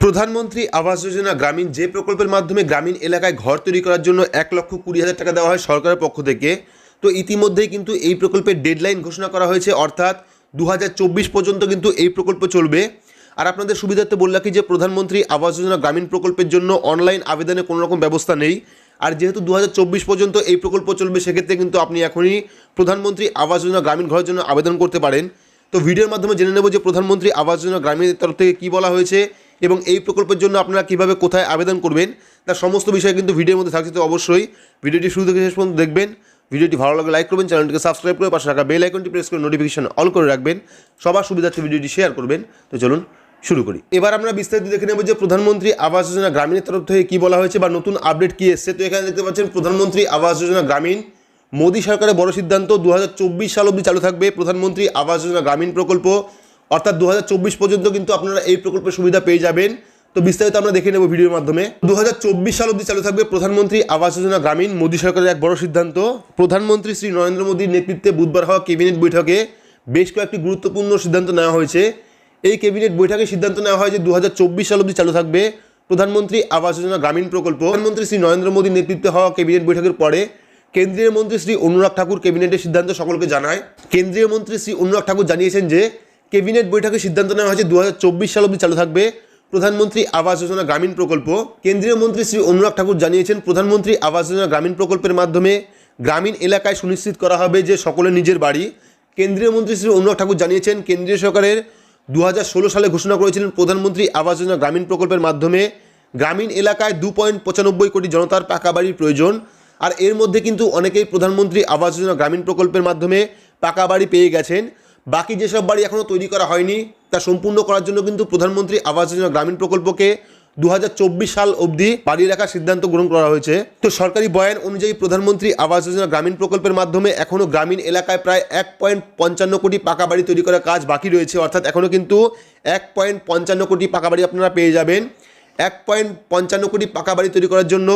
প্রধানমন্ত্রী আবাস যোজনা গ্রামীণ যে প্রকল্পের মাধ্যমে গ্রামীণ এলাকায় ঘর তৈরি করার জন্য এক লক্ষ কুড়ি হাজার টাকা দেওয়া হয় সরকারের পক্ষ থেকে, তো ইতিমধ্যেই কিন্তু এই প্রকল্পের ডেডলাইন ঘোষণা করা হয়েছে, অর্থাৎ দু হাজার চব্বিশ পর্যন্ত কিন্তু এই প্রকল্প চলবে। আর আপনাদের সুবিধার্থে বললাম কি যে প্রধানমন্ত্রী আবাস যোজনা গ্রামীণ প্রকল্পের জন্য অনলাইন আবেদনে কোনো রকম ব্যবস্থা নেই। আর যেহেতু দু হাজার চব্বিশ পর্যন্ত এই প্রকল্প চলবে, সেক্ষেত্রে কিন্তু আপনি এখনই প্রধানমন্ত্রী আবাস যোজনা গ্রামীণ ঘরের জন্য আবেদন করতে পারেন। তো ভিডিওর মাধ্যমে জেনে নেব যে প্রধানমন্ত্রী আবাস যোজনা গ্রামীণের তরফ থেকে কী বলা হয়েছে এবং এই প্রকল্পের জন্য আপনারা কীভাবে কোথায় আবেদন করবেন, তার সমস্ত বিষয় কিন্তু ভিডিওর মধ্যে থাকছে, তো অবশ্যই ভিডিওটি শুরু থেকে শেষ পর্যন্ত দেখবেন। ভিডিওটি ভালো লাগলে লাইক করবেন, চ্যানেলটিকে সাবস্ক্রাইব করে পাশে রাখা বেল আইকনটি প্রেস করে নোটিফিকেশন অল করে রাখবেন। সবার সুবিধার্থে ভিডিওটি শেয়ার করবেন। তো চলুন শুরু করি। এবার আমরা বিস্তারিত দেখে নেব যে প্রধানমন্ত্রী আবাস যোজনা গ্রামীণের তরফ থেকে কী বলা হয়েছে বা নতুন আপডেট কী এসছে। তো এখানে দেখতে পাচ্ছেন, প্রধানমন্ত্রী আবাস যোজনা গ্রামীণ, মোদী সরকারের বড় সিদ্ধান্ত দু হাজার চব্বিশ সাল অবধি চালু থাকবে। প্রধানমন্ত্রী আবাস যোজনা গ্রামীণ প্রকল্প অর্থাৎ দু হাজার চব্বিশ পর্যন্ত কিন্তু আপনারা এই প্রকল্পের সুবিধা পেয়ে যাবেন। তো বিস্তারিত আমরা দেখে নেব ভিডিওর মাধ্যমে। দুহাজার চব্বিশ সাল অবধি চালু থাকবে প্রধানমন্ত্রী আবাস যোজনা গ্রামীণ, মোদী সরকারের এক বড় সিদ্ধান্ত। প্রধানমন্ত্রী শ্রী নরেন্দ্র মোদীর নেতৃত্বে বুধবার হওয়া ক্যাবিনেট বৈঠকে বেশ কয়েকটি গুরুত্বপূর্ণ সিদ্ধান্ত নেওয়া হয়েছে। এই ক্যাবিনেট বৈঠকে সিদ্ধান্ত নেওয়া হয় যে দু হাজার চব্বিশ সাল অবধি চালু থাকবে প্রধানমন্ত্রী আবাস যোজনা গ্রামীণ প্রকল্প। প্রধানমন্ত্রী শ্রী নরেন্দ্র মোদীর নেতৃত্বে হওয়া ক্যাবিনেট বৈঠকের পরে কেন্দ্রীয় মন্ত্রী শ্রী অনুরাগ ঠাকুর ক্যাবিনেটের সিদ্ধান্ত সকলকে জানায়। কেন্দ্রীয় মন্ত্রী শ্রী অনুরাগ ঠাকুর জানিয়েছেন যে ক্যাবিনেট বৈঠকে সিদ্ধান্ত নেওয়া হয়েছে দু হাজার চব্বিশ সাল অবধি চালু থাকবে প্রধানমন্ত্রী আবাস যোজনা গ্রামীণ প্রকল্প। কেন্দ্রীয় মন্ত্রী শ্রী অনুরাগ ঠাকুর জানিয়েছেন, প্রধানমন্ত্রী আবাস যোজনা গ্রামীণ প্রকল্পের মাধ্যমে গ্রামীণ এলাকায় সুনিশ্চিত করা হবে যে সকলের নিজের বাড়ি। কেন্দ্রীয় মন্ত্রী শ্রী অনুরাগ ঠাকুর জানিয়েছেন, কেন্দ্রীয় সরকারের দু হাজার ষোলো সালে ঘোষণা করেছিলেন, প্রধানমন্ত্রী আবাস যোজনা গ্রামীণ প্রকল্পের মাধ্যমে গ্রামীণ এলাকায় দু পয়েন্ট পঁচানব্বই কোটি জনতার পাকা বাড়ির প্রয়োজন। আর এর মধ্যে কিন্তু অনেকেই প্রধানমন্ত্রী আবাস যোজনা গ্রামীণ প্রকল্পের মাধ্যমে পাকা বাড়ি পেয়ে গেছেন। বাকি যেসব বাড়ি এখনও তৈরি করা হয়নি তা সম্পূর্ণ করার জন্য কিন্তু প্রধানমন্ত্রী আবাস যোজনা গ্রামীণ প্রকল্পকে দু হাজার চব্বিশ সাল অবধি বাড়ি রাখার সিদ্ধান্ত গ্রহণ করা হয়েছে। তো সরকারি বয়ান অনুযায়ী প্রধানমন্ত্রী আবাস যোজনা গ্রামীণ প্রকল্পের মাধ্যমে এখনও গ্রামীণ এলাকায় প্রায় এক পয়েন্ট পঞ্চান্ন কোটি পাকা বাড়ি তৈরি করার কাজ বাকি রয়েছে অর্থাৎ এখনও কিন্তু এক পয়েন্ট পঞ্চান্ন কোটি পাকা বাড়ি আপনারা পেয়ে যাবেন। এক পয়েন্ট পঞ্চান্ন কোটি পাকা বাড়ি তৈরি করার জন্য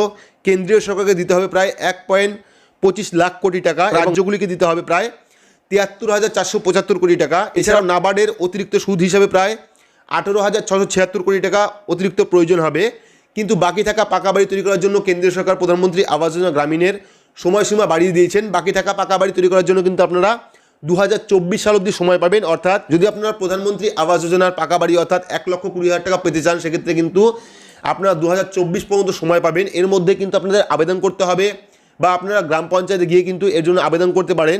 কেন্দ্রীয় সরকারকে দিতে হবে প্রায় এক পয়েন্ট পঁচিশ লাখ কোটি টাকা রাজ্যগুলিকে দিতে হবে প্রায় তিয়াত্তর হাজার চারশো পঁচাত্তর কোটি টাকা। এছাড়াও নাবার্ডের অতিরিক্ত সুদ হিসাবে প্রায় আঠেরো হাজার ছশো ছিয়াত্তর কোটি টাকা অতিরিক্ত প্রয়োজন হবে। কিন্তু বাকি থাকা পাকা বাড়ি তৈরি করার জন্য কেন্দ্রীয় সরকার প্রধানমন্ত্রী আবাস যোজনা গ্রামীণের সময়সীমা বাড়িয়ে দিয়েছেন। বাকি থাকা পাকা বাড়ি তৈরি করার জন্য কিন্তু আপনারা দু হাজার চব্বিশ সাল অবধি সময় পাবেন। অর্থাৎ যদি আপনারা প্রধানমন্ত্রী আবাস যোজনার পাকা বাড়ি অর্থাৎ এক লক্ষ কুড়ি হাজার টাকা পেতে চান সেক্ষেত্রে কিন্তু আপনারা দু হাজার চব্বিশ পর্যন্ত সময় পাবেন। এর মধ্যে কিন্তু আপনাদের আবেদন করতে হবে বা আপনারা গ্রাম পঞ্চায়েতে গিয়ে কিন্তু এর জন্য আবেদন করতে পারেন।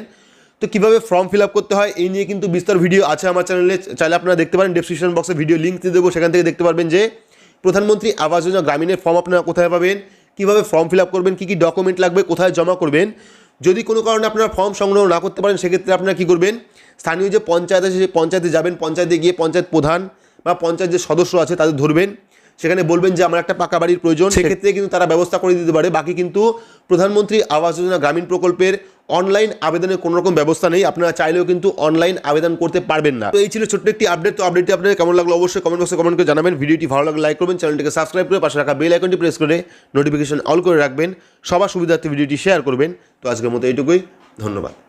তো কীভাবে ফর্ম ফিল আপ করতে হয় এই নিয়ে কিন্তু বিস্তার ভিডিও আছে আমার চ্যানেলে চাইলে আপনারা দেখতে পারেন ডেসক্রিপশন বক্সে ভিডিও লিঙ্ক দিয়ে দেবো সেখান থেকে দেখতে পারবেন যে প্রধানমন্ত্রী আবাস যোজনা গ্রামীণের ফর্ম আপনারা কোথায় পাবেন কীভাবে ফর্ম ফিল আপ করবেন কী কী ডকুমেন্ট লাগবে কোথায় জমা করবেন। যদি কোনো কারণে আপনারা ফর্ম সংগ্রহ না করতে পারেন সেক্ষেত্রে আপনারা কী করবেন স্থানীয় যে পঞ্চায়েত আছে সেই পঞ্চায়েতে যাবেন পঞ্চায়েতে গিয়ে পঞ্চায়েত প্রধান বা পঞ্চায়েত যে সদস্য আছে তাদের ধরবেন। সেখানে বলবেন যে আমার একটা পাকা বাড়ির প্রয়োজন। সেক্ষেত্রে কিন্তু তারা ব্যবস্থা করে দিতে পারে। বাকি কিন্তু প্রধানমন্ত্রী আবাস যোজনা গ্রামীণ প্রকল্পের অনলাইন আবেদনের কোনো রকম ব্যবস্থা নেই। আপনারা চাইলেও কিন্তু অনলাইন আবেদন করতে পারবেন না। তো এই ছিল ছোট্ট একটি আপডেট তো আপডেটটি আপনাদের কেমন লাগল অবশ্যই কমেন্ট বক্সে কমেন্ট করে জানাবেন। ভিডিওটি ভালো লাগলে লাইক করবেন চ্যানেলটিকে সাবস্ক্রাইব করে পাশে রাখা বেল আইকনটি প্রেস করে নোটিফিকেশন অল করে রাখবেন। সবার সুবিধার্থে ভিডিওটি শেয়ার করবেন। তো আজকের মতো এইটুকুই। ধন্যবাদ।